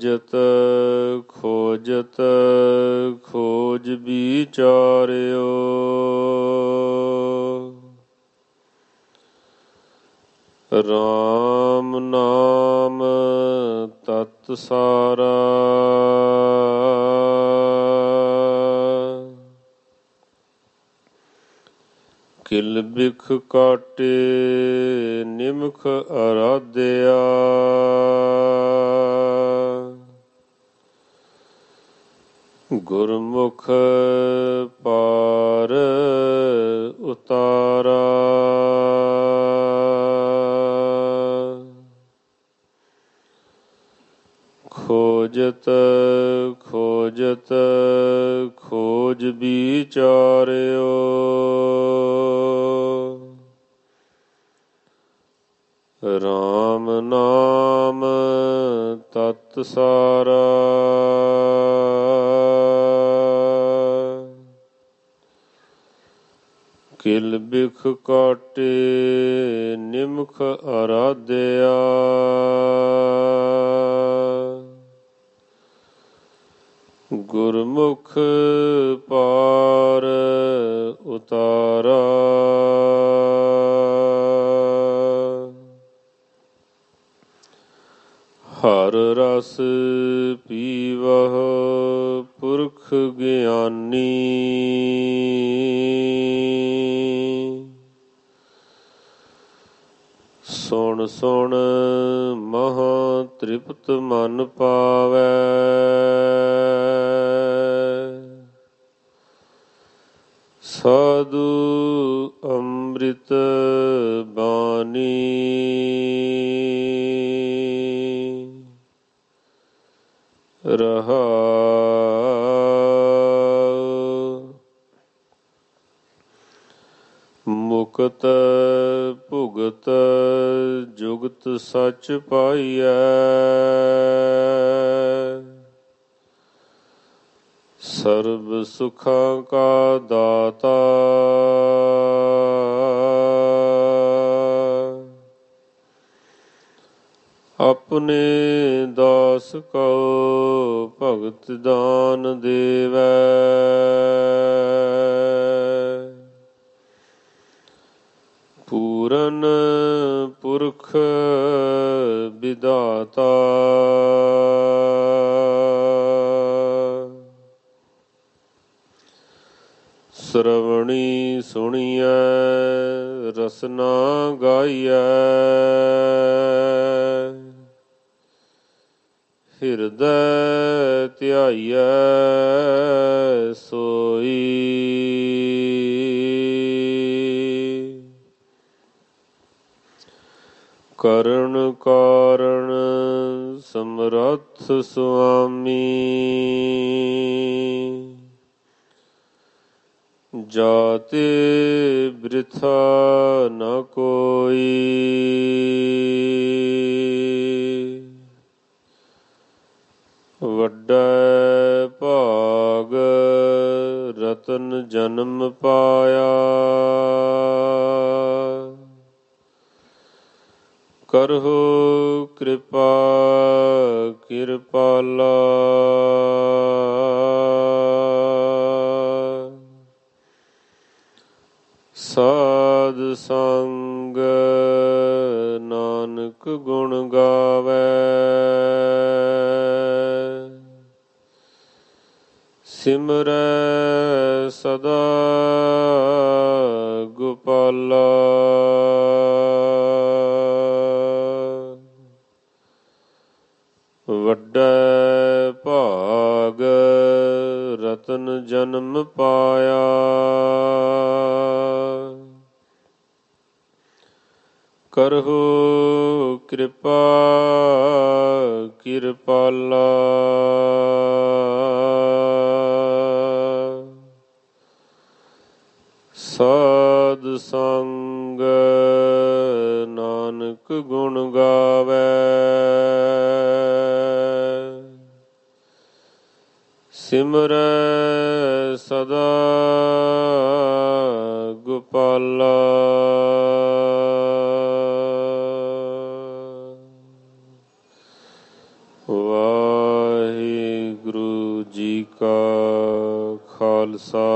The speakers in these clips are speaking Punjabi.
ਖੋਜਤ ਖੋਜਤ ਖੋਜ ਵਿਚਾਰਿਓ। ਰਾਮ ਨਾਮ ਤਤ ਸਾਰਾ। ਕਿਲ ਬਿਖ ਕਾਟੇ ਨਿਮਖ ਅਰਾਧਿਆ ਗੁਰਮੁਖ ਪਾਰ ਉਤਾਰਾ। ਖੋਜਤ ਖੋਜਤ ਖੋਜ ਵਿਚਾਰਿਓ। ਰਾਮ ਨਾਮ ਤਤ ਸਾਰਾ। ਬਿਖ ਕਾਟੇ ਨਿਮਖ ਅਰਾਧਿਆ। ਗੁਰਮੁਖ ਪਾਰ ਉਤਾਰਾ। ਹਰ ਰਸ ਪੀਵਹ ਪੁਰਖ ਗਿਆਨੀ। ਸੁਣ ਸੁਣ ਮਹਾ ਤ੍ਰਿਪਤ ਮਨ ਪਾਵੈ। ਸਾਧੂ ਅੰਮ੍ਰਿਤ ਬਾਣੀ। ਰਹਾ ਮੁਕਤ ਭੁਗਤ ਜੁਗਤ ਸੱਚ ਪਾਈਐ। ਸਰਬ ਸੁਖਾਂ ਕਾ ਦਾਤਾ। ਆਪਣੇ ਦਾਸ ਕੋ ਭਗਤ ਦਾਨ ਦੇਵੈ। ਪੂਰਨ ਪੁਰਖ ਵਿਦਾਤਾ ਸਰਵਣੀ ਸੁਣੀਐ ਰਸਨਾ ਗਾਈਐ। ਹਿਰਦੈ ਧਿਆਈਐ ਸੋਈ ਕਰਨ ਕਾਰਣ ਸਮਰੱਥ ਸੁਆਮੀ। ਜਾਤੇ ਬ੍ਰਿਥਾ ਨ ਕੋਈ। ਵੱਡਾ ਭਾਗ ਰਤਨ ਜਨਮ ਪਾਇਆ। ਕਰਹੁ ਕਿਰਪਾ ਕਿਰਪਾਲਾ। ਸਾਧ ਸੰਗ ਨਾਨਕ ਗੁਣ ਗਾਵੇ। ਸਿਮਰੈ ਸਦਾ ਰਤਨ ਜਨਮ ਪਾਇਆ। ਕਰਹੁ ਕਿਰਪਾ ਕਿਰਪਾਲਾ। ਸਾਧ ਸੰਗ ਨਾਨਕ ਗੁਣ ਗਾ ਸਿਮਰ ਸਦਾ ਗੋਪਾਲਾ। ਵਾਹਿਗੁਰੂ ਜੀ ਕਾ ਖਾਲਸਾ।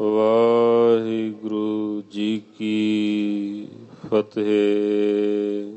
ਵਾਹਿਗੁਰੂ ਜੀ ਕੀ ਫਤਿਹ।